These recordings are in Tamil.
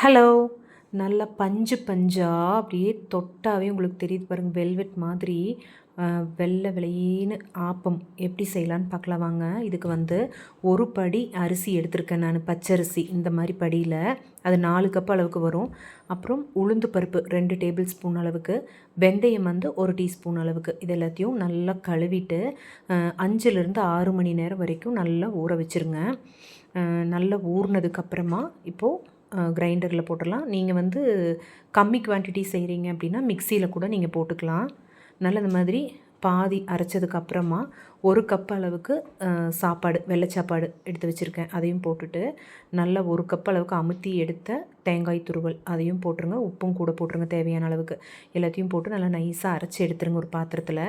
ஹலோ நல்லா பஞ்சு பஞ்சாக அப்படியே தொட்டாவே உங்களுக்கு தெரியுது பாருங்கள் வெல்வெட் மாதிரி. வெள்ளை வெளியேன்னு ஆப்பம் எப்படி செய்யலான்னு பார்க்கலாம் வாங்க. இதுக்கு வந்து ஒரு படி அரிசி எடுத்திருக்கேன் நான் பச்சரிசி. இந்த மாதிரி படியில் அது நாலு கப் அளவுக்கு வரும். அப்புறம் உளுந்து பருப்பு ரெண்டு டேபிள் ஸ்பூன் அளவுக்கு. வெந்தயம் வந்து ஒரு டீஸ்பூன் அளவுக்கு. இது எல்லாத்தையும் நல்லா கழுவிட்டு அஞ்சுலேருந்து ஆறு மணி நேரம் வரைக்கும் நல்லா ஊற வச்சுருங்க. நல்லா ஊறினதுக்கப்புறமா இப்போது கிரைண்டரில் போட்டுடலாம். நீங்கள் வந்து கம்மி குவான்டிட்டி செய்கிறீங்க அப்படின்னா மிக்சியில் கூட நீங்கள் போட்டுக்கலாம். நல்ல இந்த மாதிரி பாதி அரைச்சதுக்கு அப்புறமா ஒரு கப் அளவுக்கு சாப்பாடு வெள்ளை சாப்பாடு எடுத்து வச்சுருக்கேன். அதையும் போட்டுட்டு நல்லா ஒரு கப் அளவுக்கு அமுத்தி எடுத்த தேங்காய் துருவல் அதையும் போட்டுருங்க. உப்பும் கூட போட்டுருங்க தேவையான அளவுக்கு. எல்லாத்தையும் போட்டு நல்லா நைஸாக அரைச்சி எடுத்துருங்க ஒரு பாத்திரத்தில்.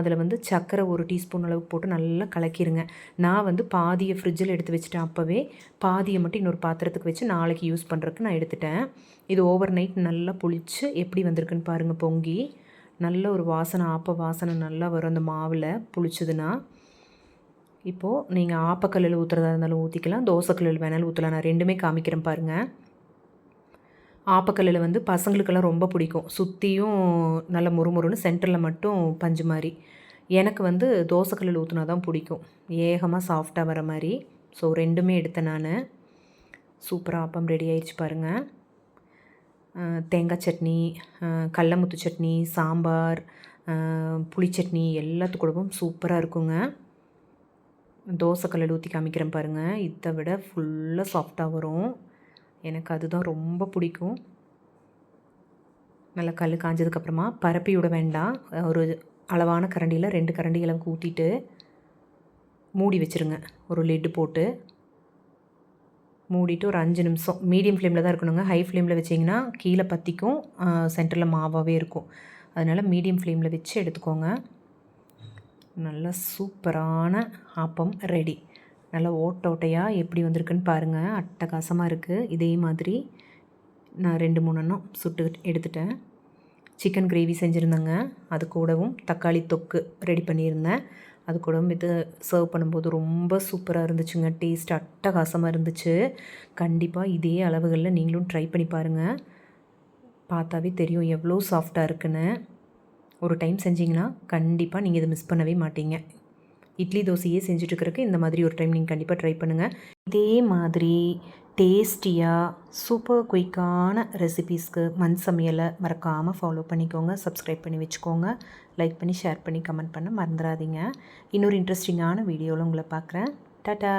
அதில் வந்து சர்க்கரை ஒரு டீஸ்பூன் அளவுக்கு போட்டு நல்லா கலக்கிடுங்க நான் வந்து பாதியை ஃப்ரிட்ஜில் எடுத்து வச்சுட்டேன் அப்போவே. பாதியை மட்டும் இன்னொரு பாத்திரத்துக்கு வச்சு நாளைக்கு யூஸ் பண்ணுறதுக்கு நான் எடுத்துட்டேன். இது ஓவர் நைட் நல்லா புளிச்சு எப்படி வந்திருக்குன்னு பாருங்கள் பொங்கி. நல்ல ஒரு வாசனை ஆப்ப வாசனை நல்லா வரும் அந்த மாவில் புளிச்சதுன்னா. இப்போது நீங்கள் ஆப்பக்கல்லில் ஊற்றுறதா இருந்தாலும் ஊற்றிக்கலாம் தோசைக்கல்லில் வேணாலும் ஊற்றலாம் நான் ரெண்டுமே காமிக்கிறேன் பாருங்கள் ஆப்பக்கல்லில் வந்து பசங்களுக்கெல்லாம் ரொம்ப பிடிக்கும். சுற்றியும் நல்ல முறுமுறுன்னு சென்டரில் மட்டும் பஞ்சு மாதிரி. எனக்கு வந்து தோசைக்கல்லில் ஊற்றினா தான் பிடிக்கும். ஏகமாக சாஃப்டாக வர மாதிரி. ஸோ ரெண்டுமே எடுத்தேன் நான். சூப்பராக ஆப்பம் ரெடி ஆயிடுச்சு பாருங்கள் தேங்காய் சட்னி அஹ் கடலமுத்து சட்னி சாம்பார் புளிச்சட்னி எல்லாத்து கூடவும் சூப்பராக இருக்குங்க. தோசைக்கல்லில் ஊற்றி காமிக்கிறேன் பாருங்கள் இதை விட ஃபுல்லாக சாஃப்டாக வரும். எனக்கு அதுதான் ரொம்ப பிடிக்கும். நல்லா கல் காஞ்சதுக்கப்புறமா பரப்பி விட வேண்டாம். ஒரு அளவான கரண்டியில் ரெண்டு கரண்டி அளவுக்கு ஊற்றிட்டு மூடி வச்சுருங்க. ஒரு லெட்டு போட்டு. மூடிட்டு ஒரு அஞ்சு நிமிஷம். மீடியம் ஃப்ளேமில் தான் இருக்கணுங்க. ஹை ஃப்ளேமில் வச்சிங்கன்னா கீழே பற்றிக்கும் சென்டரில் மாவாகவே இருக்கும். அதனால் மீடியம் ஃப்ளேமில் வச்சு எடுத்துக்கோங்க. நல்லா சூப்பரான ஆப்பம் ரெடி. நல்லா ஓட்ட ஓட்டையாக எப்படி வந்திருக்குன்னு பாருங்கள் அட்டகாசமாக இருக்குது இதே மாதிரி நான் ரெண்டு மூணு எண்ணம் சுட்டு எடுத்துட்டேன். சிக்கன் கிரேவி செஞ்சுருந்தேங்க. அது கூடவும் தக்காளி தொக்கு ரெடி பண்ணியிருந்தேன். அது கூடவும் இது சர்வ் பண்ணும்போது ரொம்ப சூப்பராக இருந்துச்சுங்க. டேஸ்ட் அட்டகாசமாக இருந்துச்சு. கண்டிப்பாக இதே அளவுகளில் நீங்களும் ட்ரை பண்ணி பாருங்கள் பார்த்தாவே தெரியும் எவ்வளோ சாஃப்டாக இருக்குன்னு. ஒரு டைம் செஞ்சிங்கன்னா கண்டிப்பாக நீங்கள் இதை மிஸ் பண்ணவே மாட்டீங்க. இட்லி தோசையே செஞ்சுட்டு இந்த மாதிரி ஒரு டைம் நீங்கள் கண்டிப்பாக ட்ரை பண்ணுங்கள் இதே மாதிரி டேஸ்டியாக சூப்பர் குயிக்கான ரெசிபீஸ்க்கு மண் சமையலை மறக்காமல் ஃபாலோ பண்ணிக்கோங்க சப்ஸ்கிரைப் பண்ணி வச்சுக்கோங்க லைக் பண்ணி ஷேர் பண்ணி கமெண்ட் பண்ண மறந்துடாதீங்க. இன்னொரு இன்ட்ரெஸ்டிங்கான வீடியோவில் உங்களை பார்க்குறேன். டாட்டா